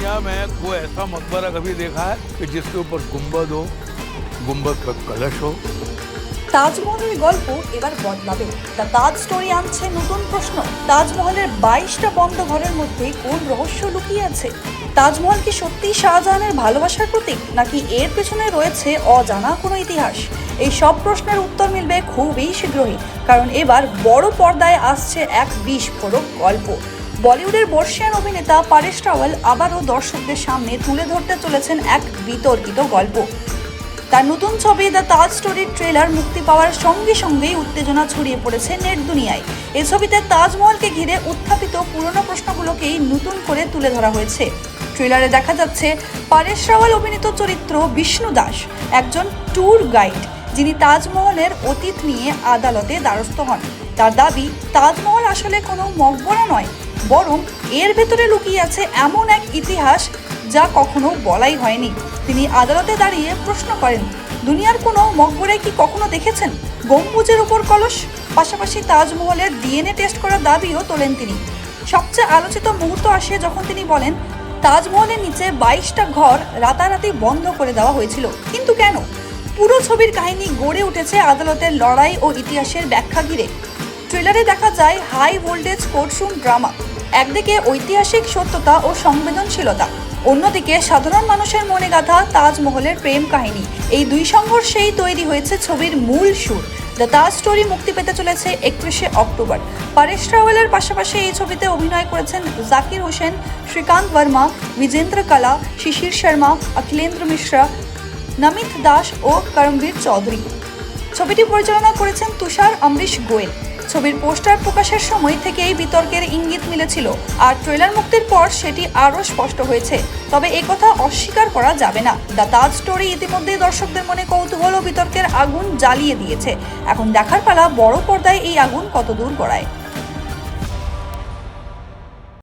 दुनिया में कोई ऐसा मकबरा कभी देखा है कि जिसके ऊपर गुंबद हो गुंबद पर कलश हो তাজমহলের গল্প এবার বদলাবে দ্য তাজ স্টোরি আনছে নতুন প্রশ্ন তাজমহলের বাইশটা বন্ধ ঘরের মধ্যে কোন রহস্য লুকিয়ে আছে তাজমহল কি সত্যি শাহজাহানের ভালোবাসার প্রতীক নাকি এর পেছনে রয়েছে অজানা কোনো ইতিহাস এই সব প্রশ্নের উত্তর মিলবে খুবই শীঘ্রই কারণ এবার বড় পর্দায় আসছে এক বিস্ফোরক গল্প বলিউডের বর্ষিয়ান অভিনেতা পারেশ রাওয়াল আবারও দর্শকদের সামনে তুলে ধরতে চলেছেন এক বিতর্কিত গল্প। তার নতুন ছবি দ্য তাজ স্টোরির ট্রেলার মুক্তি পাওয়ার সঙ্গে সঙ্গেই উত্তেজনা ছড়িয়ে পড়েছে নেট দুনিয়ায়। এ ছবিতে তাজমহলকে ঘিরে উত্থাপিত পুরনো প্রশ্নগুলোকেই নতুন করে তুলে ধরা হয়েছে। ট্রেলারে দেখা যাচ্ছে পারেশ রাওয়াল অভিনীত চরিত্র বিষ্ণু দাস, একজন ট্যুর গাইড, যিনি তাজমহলের অতীত নিয়ে আদালতে দ্বারস্থ হন। তার দাবি, তাজমহল আসলে কোনো মকবরা নয় বরং এর ভেতরে লুকিয়ে আছে এমন এক ইতিহাস যা কখনো বলাই হয়নি। তিনি আদালতে দাঁড়িয়ে প্রশ্ন করেন, দুনিয়ার কোনো মকবরে কি কখনো দেখেছেন? গম্বুজের উপর কলস? পাশাপাশি তাজমহলের ডিএনএ টেস্ট করার দাবিও তোলেন তিনি। সবচেয়ে আলোচিত মুহূর্ত আসে যখন তিনি বলেন, তাজমহলের নিচে বাইশটা ঘর রাতারাতি বন্ধ করে দেওয়া হয়েছিল। কিন্তু কেন? পুরো ছবির কাহিনী গড়ে উঠেছে আদালতের লড়াই ও ইতিহাসের ব্যাখ্যা ঘিরে। ট্রেলারে দেখা যায় হাই ভোল্টেজ কোর্টরুম ড্রামা। একদিকে ঐতিহাসিক সত্যতা ও সংবেদনশীলতা, অন্যদিকে সাধারণ মানুষের মনে গাথা তাজমহলের প্রেম কাহিনী। এই দুই সংঘর্ষেই তৈরি হয়েছে ছবির মূল সুর। দ্য তাজ স্টোরি মুক্তি পেতে চলেছে একত্রিশে অক্টোবর। পারেশ রাওয়ালের পাশাপাশি এই ছবিতে অভিনয় করেছেন জাকির হোসেন, শ্রীকান্ত বর্মা, বিজেন্দ্র কলা, শিশির শর্মা, অখিলেন্দ্র মিশ্রা, নমিত দাস ও করমবীর চৌধুরী। ছবিটি পরিচালনা করেছেন তুষার অমরিশ গোয়েল। ছবির পোস্টার প্রকাশের সময় থেকেই বিতর্কের ইঙ্গিত মিলেছিল, আর ট্রেলার মুক্তির পর সেটি আরও স্পষ্ট হয়েছে। তবে একথা অস্বীকার করা যাবে না। দ্য তাজ স্টোরি ইতিমধ্যেই দর্শকদের মনে কৌতূহল ও বিতর্কের আগুন জ্বালিয়ে দিয়েছে। এখন দেখার পালা বড় পর্দায় এই আগুন কত দূর গড়ায়।